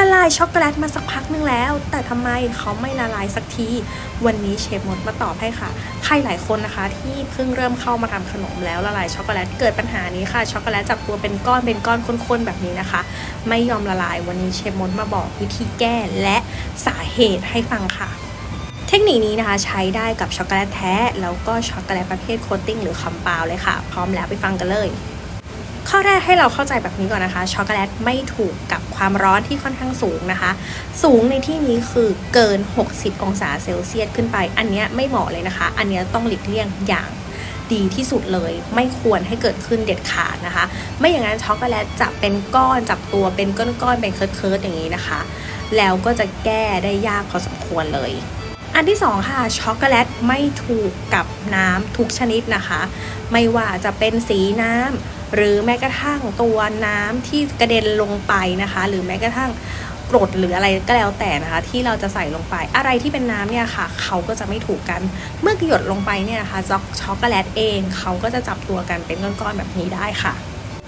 ละลายช็อกโกแลตมาสักพักนึงแล้ว แต่ทำไมเขาไม่ละลายสักที วันนี้เชฟมดมาตอบให้ค่ะ ใครหลายคนนะคะ ที่เพิ่งเริ่มเข้ามาทำขนมแล้วละลายช็อกโกแลตเกิดปัญหานี้ค่ะช็อกโกแลตจับตัวเป็นก้อนเป็นก้อนข้นๆแบบนี้นะคะ ไม่ยอมละลายวันนี้เชฟมดมาบอกวิธีแก้และสาเหตุให้ฟังค่ะเทคนิคนี้นะคะใช้ได้กับช็อกโกแลตแท้ แล้วก็ช็อกโกแลตประเภทโคตติ้งหรือคำเปล่าเลยค่ะ พร้อมแล้วไปฟังกันเลย ข้อแรกให้เราเข้าใจแบบนี้ก่อนนะคะช็อกโกแลตไม่ถูกกับ ความร้อนที่ค่อนข้างสูงนะคะ สูงในที่นี้คือเกิน 60 องศาเซลเซียสขึ้นไป อันนี้ไม่เหมาะเลยนะคะ อันนี้ต้องหลีกเลี่ยงอย่างดีที่สุดเลยไม่ควรให้เกิดขึ้นเด็ดขาดนะคะ ไม่อย่างนั้นช็อกโกแลตจะเป็นก้อนจับตัวเป็นก้อนๆเป็นเคิร์ดๆอย่างนี้นะคะ แล้วก็จะแก้ได้ยากพอสมควรเลย อันที่สองค่ะช็อกโกแลตไม่ถูกกับน้ำทุกชนิดนะคะ ไม่ว่าจะเป็นสีน้ำ หรือแม้กระทั่งตัวน้ำที่กระเด็นลงไปนะคะ หรือแม้กระทั่งกรดหรืออะไรก็แล้วแต่นะคะ ที่เราจะใส่ลงไปอะไรที่เป็นน้ำเนี่ยค่ะ เขาก็จะไม่ถูกกัน เมื่อหยดลงไปเนี่ยนะคะจ็อกช็อกโกแลตเอง เขาก็จะจับตัวกันเป็นก้อนๆแบบนี้ได้ค่ะ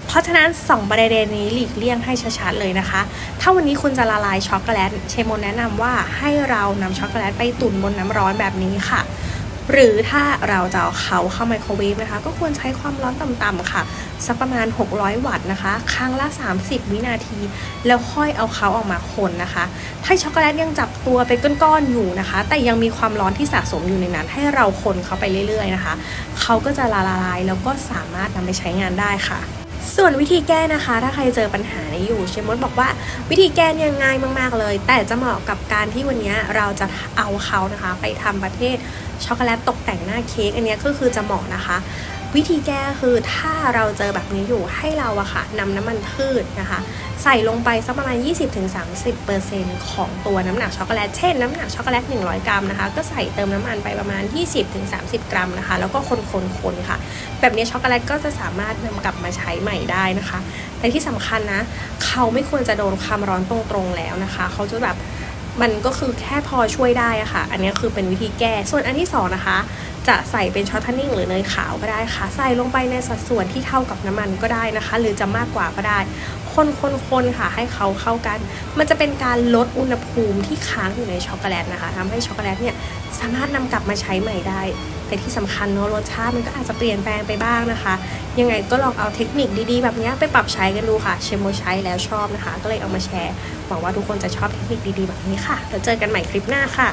เพราะฉะนั้น 2 ประเด็นนี้หลีกเลี่ยงให้ชัดๆเลยนะคะ ถ้าวันนี้คุณจะละลายช็อกโกแลต เชฟโมนแนะนำว่าให้เรานำช็อกโกแลตไปตุ๋นบนน้ำร้อนแบบนี้ค่ะ หรือถ้าเราจะเอาเขาเข้าไมโครเวฟนะคะ ก็ควรใช้ความร้อนต่ำๆค่ะ สักประมาณ 600 วัตต์นะคะ ครั้งละ 30 วินาที แล้วค่อยเอาเขาออกมาคนนะคะ ถ้าช็อกโกแลตยังจับตัวเป็นก้อนๆอยู่นะคะ แต่ยังมีความร้อนที่สะสมอยู่ในนั้น ให้เราคนเขาไปเรื่อยๆนะคะ เขาก็จะละลายแล้วก็สามารถนำไปใช้งานได้ค่ะ ส่วนวิธีแก้นะคะ ถ้าใครเจอปัญหานี้อยู่เชมดบอกว่าวิธีแก้เนี่ยง่ายมาก ๆ เลย แต่จะเหมาะกับการที่วันนี้เราจะเอาเขานะคะ ไปทำประเภทช็อกโกแลตตกแต่งหน้าเค้กอันนี้ก็คือจะเหมาะนะคะ วิธีแก้คือถ้าเราเจอแบบนี้อยู่ให้เราอะค่ะนำน้ำมันพืชนะคะ ใส่ลงไปสักประมาณ 20-30%ของตัวน้ำหนักช็อกโกแลตเช่นน้ำหนักช็อกโกแลต 100 กรัมนะคะ ก็ใส่เติมน้ำมันไปประมาณ 20-30 กรัมนะคะ แล้วก็คนๆๆค่ะ แบบนี้ช็อกโกแลตก็จะสามารถนำกลับมาใช้ใหม่ได้นะคะแต่ที่สำคัญนะ เขาไม่ควรจะโดนความร้อนตรงๆแล้วนะคะ เขาจะแบบมันก็คือแค่พอช่วยได้อะค่ะ อันนี้คือเป็นวิธีแก้ ส่วนอันที่สองนะคะ จะใส่เป็นช็อตทันนิ่งหรือเนยขาวก็ได้ค่ะ ใส่ลงไปในสัดส่วนที่เท่ากับน้ำมันก็ได้นะคะ หรือจะมากกว่าก็ได้ คนๆๆค่ะให้เขาเข้ากัน มันจะเป็นการลดอุณหภูมิที่ค้างอยู่ในช็อกโกแลตนะคะทำให้ช็อกโกแลตเนี่ยสามารถนำกลับมาใช้ใหม่ได้ แต่ที่สำคัญเนอะรสชาติมันก็อาจจะเปลี่ยนแปลงไปบ้างนะคะ ยังไงก็ลองเอาเทคนิคดีๆ แบบนี้ไปปรับใช้กันดูค่ะ เชมโมใช้แล้วชอบนะคะ ก็เลยเอามาแชร์หวังว่าทุกคนจะชอบเทคนิคดีๆแบบนี้ค่ะแล้วเจอกันใหม่คลิปหน้าค่ะ